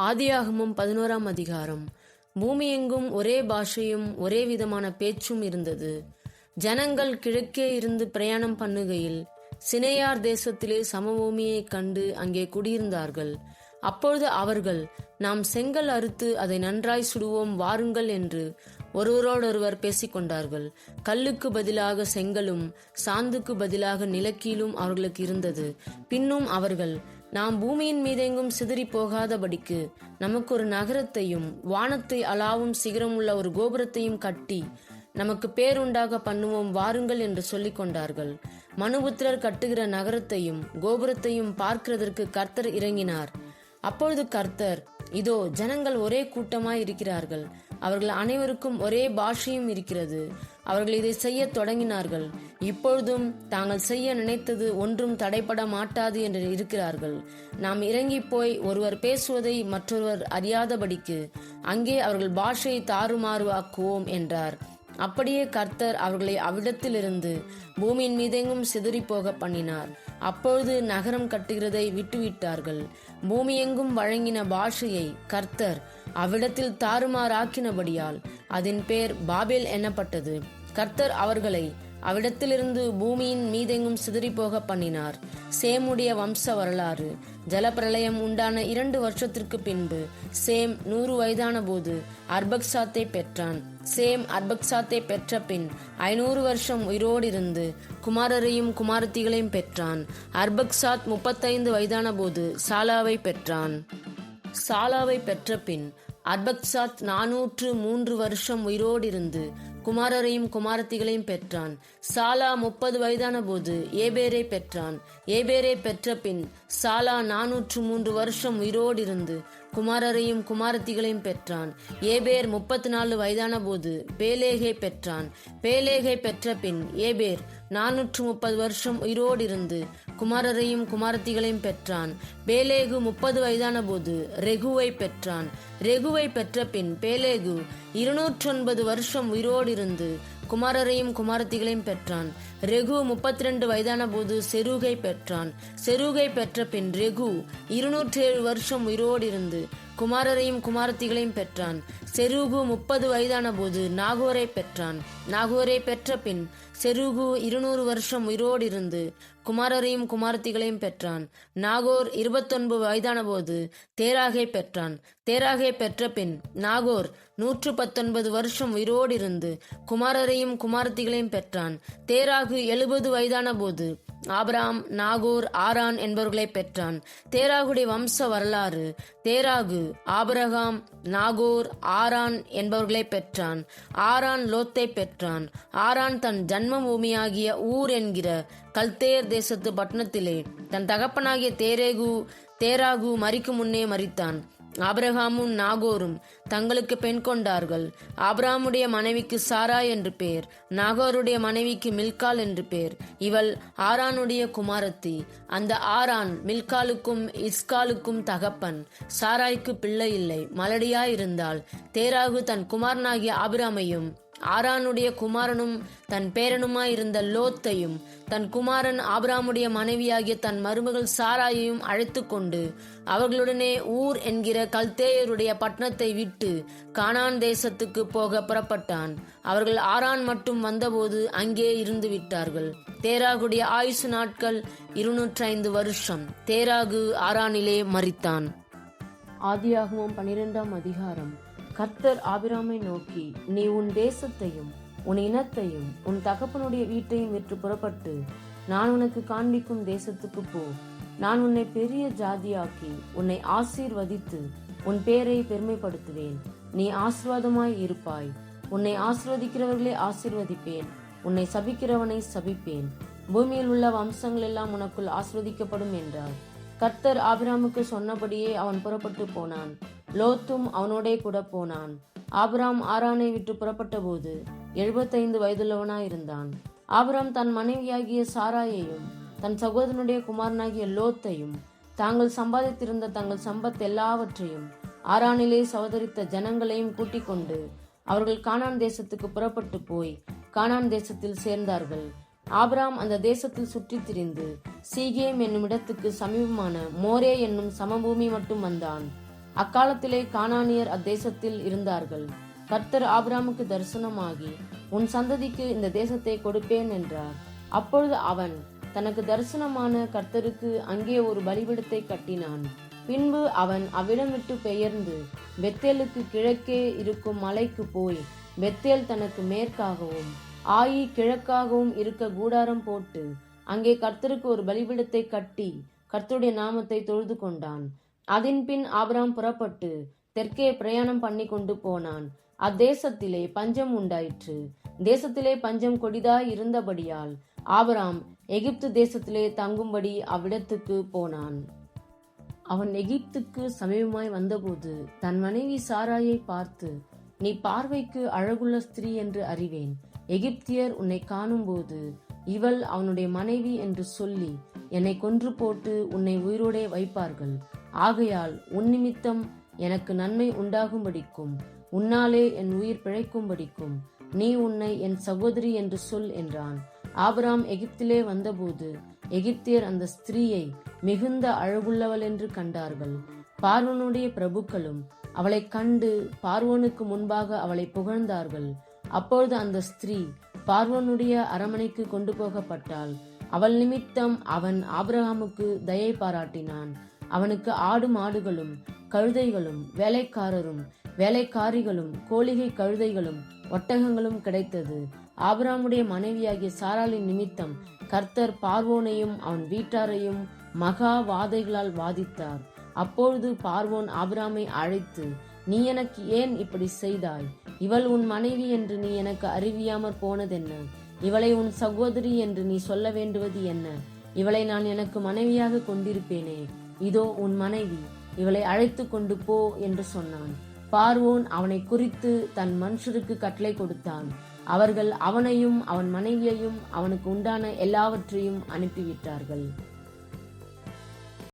ஆதியாகமும் பதினோராம் அதிகாரம். பூமியெங்கும் ஒரே பாஷையும் ஒரே விதமான பேச்சும் இருந்தது. ஜனங்கள் கிழக்கே இருந்து பிரயாணம் பண்ணுகையில் சினையார் தேசத்திலே சமபூமியைக் கண்டு அங்கே குடியிருந்தார்கள். அப்பொழுது அவர்கள் நாம் செங்கல் அறுத்து அதை நன்றாய் சுடுவோம் வாருங்கள் என்று ஒருவரோடொருவர் பேசிக்கொண்டார்கள் கல்லுக்கு பதிலாக செங்கலும் சாந்துக்கு பதிலாக நிலக்கீலும் அவர்களுக்கு இருந்தது. பின்னும் அவர்கள் நாம் பூமியின் மீதெங்கும் சிதறி போகாதபடிக்கு நமக்கு ஒரு நகரத்தையும் வானத்தை அளாவும் சிகரமுள்ள ஒரு கோபுரத்தையும் கட்டி நமக்கு பேருண்டாக பண்ணுவோம் வாருங்கள் என்று சொல்லிக் கொண்டார்கள். மனுபுத்திரர் கட்டுகிற நகரத்தையும் கோபுரத்தையும் பார்க்கிறதற்கு கர்த்தர் இறங்கினார். அப்பொழுது கர்த்தர் இதோ ஜனங்கள் ஒரே கூட்டமாய் இருக்கிறார்கள் அவர்கள் அனைவருக்கும் ஒரே பாஷையும் இருக்கிறது. அவர்கள் இதை செய்ய தொடங்கினார்கள். இப்பொழுதும் தாங்கள் செய்ய நினைத்தது ஒன்றும் தடைபட மாட்டாது என்று இருக்கிறார்கள். நாம் இறங்கி போய் ஒருவர் பேசுவதை மற்றொருவர் அறியாதபடிக்கு அங்கே அவர்கள் பாஷையை தாறுமாறுவாக்குவோம் என்றார். அப்படியே கர்த்தர் அவர்களை அவ்விடத்திலிருந்து பூமியின் மீதெங்கும் சிதறி போக பண்ணினார். அப்பொழுது நகரம் கட்டுகிறதை விட்டுவிட்டார்கள். பூமியெங்கும் வழங்கின பாஷையை கர்த்தர் அவ்விடத்தில் தாறுமாறாக்கினபடியால் அதன் பேர் பாபேல் எனப்பட்டது கர்த்தர் அவர்களை அவ்விடத்திலிருந்து பூமியின் மீதெங்கும் சிதறி போக பண்ணினார். சேமுடைய வம்ச வரலாறு. ஜலப்பிரளயம் உண்டான இரண்டு வருஷத்திற்கு பின்பு சேம் நூறு வயதான போது அர்பக்சாத்தை பெற்றான். சேம் அர்பக்சாத்தை பெற்ற பின் ஐநூறு வருஷம் உயிரோடு இருந்து குமாரரையும் குமாரத்திகளையும் பெற்றான். அர்பக்சாத் முப்பத்தைந்து வயதான போது சாலாவை பெற்றான். சாலாவை பெற்ற பின் அர்பக்சாத் நானூற்று மூன்று வருஷம் உயிரோடு இருந்து குமாரரையும் குமாரத்திகளையும் பெற்றான். சாலா முப்பது வயதான போது ஏபேரை பெற்றான். ஏபேரை பெற்ற பின் சாலா நானூற்று மூன்று வருஷம் உயிரோடு இருந்து குமாரரையும் குமாரத்திகளையும் பெற்றான். ஏபேர் முப்பத்தி நாலு வயதான போது பேலேகை பெற்றான். பேலேகை பெற்ற பின் ஏபேர் நானூற்று முப்பது வருஷம் உயிரோடு இருந்து குமாரரையும் குமாரத்திகளையும் பெற்றான். பேலேகு முப்பது வயதான போது ரெகுவை பெற்றான். ரெகுவை பெற்ற பின் பேலேகு இருநூற்றொன்பது வருஷம் உயிரோடு இருந்து குமாரரையும் குமாரத்திகளையும் பெற்றான். ரெகு முப்பத்தி ரெண்டு வயதான போது செருகை பெற்றான். செருகை பெற்ற பின் ரெகு இருநூற்றேழு வருஷம் உயிரோடு இருந்து குமாரரையும் குமாரத்திகளையும் பெற்றான். செருகு முப்பது வயதான போது நாகோரை பெற்றான். நாகோரை பெற்ற பின் செருகு இருநூறு வருஷம் உயிரோடு இருந்து குமாரரையும் குமாரத்திகளையும் பெற்றான். நாகோர் இருபத்தொன்பது வயதான போது தேராகை பெற்றான். தேராகை பெற்ற பின் நாகோர் நூற்று பத்தொன்பது வருஷம் உயிரோடு இருந்து குமாரரையும் குமாரத்திகளையும் பெற்றான். தேராகு எழுபது வயதான போது ஆபராம் நாகூர் ஆரான் என்பவர்களை பெற்றான். தேராகுடைய வம்ச வரலாறு தேராகு ஆபிரகாம் நாகூர் ஆரான் என்பவர்களை பெற்றான். ஆரான் லோத்தை பெற்றான். ஆரான் தன் ஜன்ம பூமியாகிய ஊர் என்கிற கல்தேர் தேசத்து பட்டணத்திலே தன் தகப்பனாகிய தேரேகு தேராகு மறிக்கும் முன்னே மறித்தான். ஆபிரகாமும் நாகோரும் தங்களுக்கு பெண் கொண்டார்கள். ஆபிரகாமுடைய மனைவிக்கு சாரா என்று பெயர் நாகோருடைய மனைவிக்கு மில்கால் என்று பெயர் இவள் ஆரானுடைய குமாரத்தி. அந்த ஆரான் மில்காலுக்கும் இஸ்காலுக்கும் தகப்பன். சாராய்க்கு பிள்ளை இல்லை மலடியாயிருந்தால் தேராகு தன் குமாரனாகிய ஆபிராமையும் ஆரானுடைய குமாரனும் தன் பேரனுமாயிருந்த லோத்தையும் தன் குமாரன் ஆபிராமுடைய மனைவியாகிய தன் மருமகள் சாராயையும் அழைத்து கொண்டு அவர்களுடனே ஊர் என்கிற கல்தேயருடைய பட்டணத்தை விட்டு கானான் தேசத்துக்கு போக புறப்பட்டான். அவர்கள் ஆரான் மட்டும் வந்தபோது அங்கே இருந்து விட்டார்கள். தேராகுடைய ஆயுசு நாட்கள் இருநூற்றி ஐந்து வருஷம். தேராகு ஆரானிலே மறித்தான் ஆதியாகமும் பனிரெண்டாம் அதிகாரம். கர்த்தர் ஆபிராமை நோக்கி நீ உன் தேசத்தையும் உன் இனத்தையும் உன் தகப்பனுடைய வீட்டையும் விற்று புறப்பட்டு நான் உனக்கு காண்பிக்கும் தேசத்துக்கு போ. நான் உன்னை பெரிய ஜாதியாக்கி உன்னை ஆசீர்வதித்து உன் பேரை பெருமைப்படுத்துவேன். நீ ஆசிர்வாதமாய் இருப்பாய். உன்னை ஆசிர்வதிக்கிறவர்களே ஆசீர்வதிப்பேன். உன்னை சபிக்கிறவனை சபிப்பேன். பூமியில் உள்ள வம்சங்கள் எல்லாம் உனக்குள் ஆசிர்வதிக்கப்படும் என்றார். கர்த்தர் ஆபிராமுக்கு சொன்னபடியே அவன் புறப்பட்டு போனான். லோத்தும் அவனோடே கூட போனான். ஆபராம் ஆரானை விட்டு புறப்பட்ட போது எழுபத்தைந்து வயதுள்ளவனாயிருந்தான். ஆபராம் தன் மனைவியாகிய சாராயையும் தன் சகோதரனுடைய குமாரனாகிய லோத்தையும் தாங்கள் சம்பாதித்திருந்த தங்கள் சம்பத் எல்லாவற்றையும் ஆரானிலே சகோதரித்த ஜனங்களையும் கூட்டிக் கொண்டு அவர்கள் கானான் தேசத்துக்கு புறப்பட்டு போய் கானான் தேசத்தில் சேர்ந்தார்கள். ஆபராம் அந்த தேசத்தில் சுற்றித் திரிந்து சீகேம் என்னும் இடத்துக்கு சமீபமான மோரே என்னும் சமபூமி மட்டும் வந்தான். அக்காலத்திலே கானானியர் அத்தேசத்தில் இருந்தார்கள். கர்த்தர் ஆபிராமுக்கு தரிசனமாகி உன் சந்ததிக்கு இந்த தேசத்தை கொடுப்பேன் என்றார். அப்பொழுது அவன் தனக்கு தரிசனமான கர்த்தருக்கு அங்கே ஒரு பலிபிடத்தை கட்டினான். பின்பு அவன் அவ்விடம் விட்டு பெயர்ந்து பெத்தேலுக்கு கிழக்கே இருக்கும் மலைக்கு போய் பெத்தேல் தனக்கு மேற்காகவும் ஆயி கிழக்காகவும் இருக்க கூடாரம் போட்டு அங்கே கர்த்தருக்கு ஒரு பலிபிடத்தை கட்டி கர்த்தருடைய நாமத்தை தொழுது கொண்டான். அதன்பின் ஆபிராம் புறப்பட்டு தெற்கே பிரயாணம் பண்ணி கொண்டு போனான். அத்தேசத்திலே பஞ்சம் உண்டாயிற்று. தேசத்திலே பஞ்சம் கொடிதாய் இருந்தபடியால் ஆபராம் எகிப்து தேசத்திலே தங்கும்படி அவ்விடத்துக்கு போனான். அவன் எகிப்துக்கு சமீபமாய் வந்தபோது தன் மனைவி சாராயை பார்த்து நீ பார்வைக்கு அழகுள்ள ஸ்திரீ என்று அறிவேன். எகிப்தியர் உன்னை காணும்போது இவள் அவனுடைய மனைவி என்று சொல்லி என்னை கொன்று போட்டு உன்னை உயிரோடே வைப்பார்கள். ஆகையால் உன் நிமித்தம் எனக்கு நன்மை உண்டாகும்படிக்கும் உன்னாலே என் உயிர் பிழைக்கும்படிக்கும் நீ உன்னை என் சகோதரி என்று சொல் என்றான். ஆபராம் எகிப்திலே வந்தபோது எகிப்தியர் அந்த ஸ்திரீயை மிகுந்த அழகுள்ளவள் என்று கண்டார்கள். பார்வனுடைய பிரபுக்களும் அவளை கண்டு பார்வோனுக்கு முன்பாக அவளை புகழ்ந்தார்கள். அப்பொழுது அந்த ஸ்திரீ பார்வனுடைய அரமனைக்கு கொண்டு போகப்பட்டாள். அவள் நிமித்தம் அவன் ஆபிரகாமுக்கு தயை பாராட்டினான். அவனுக்கு ஆடு மாடுகளும் கழுதைகளும் வேலைக்காரரும் வேலைக்காரிகளும் கோழிகை கழுதைகளும் ஒட்டகங்களும் கிடைத்தது. ஆபிராமுடைய மனைவியாகிய சாராளின் நிமித்தம் கர்த்தர் பார்வோனையும் அவன் வீட்டாரையும் மகா வாதைகளால் வாதித்தார். அப்பொழுது பார்வோன் ஆபிராமை அழைத்து நீ எனக்கு ஏன் இப்படி செய்தாய்? இவள் உன் மனைவி என்று நீ எனக்கு அறிவியாமற் போனதென்ன? இவளை உன் சகோதரி என்று நீ சொல்ல வேண்டுவது என்ன? இவளை நான் எனக்கு மனைவியாக கொண்டிருப்பேனே. இதோ உன் மனைவி இவளை அழைத்து கொண்டு போ என்று சொன்னான். பார்வோன் அவனை குறித்து தன் மனுஷருக்கு கட்டளை கொடுத்தான். அவர்கள் அவனையும் அவன் மனைவியையும் அவனுக்கு உண்டான எல்லாவற்றையும் அனுப்பிவிட்டார்கள்.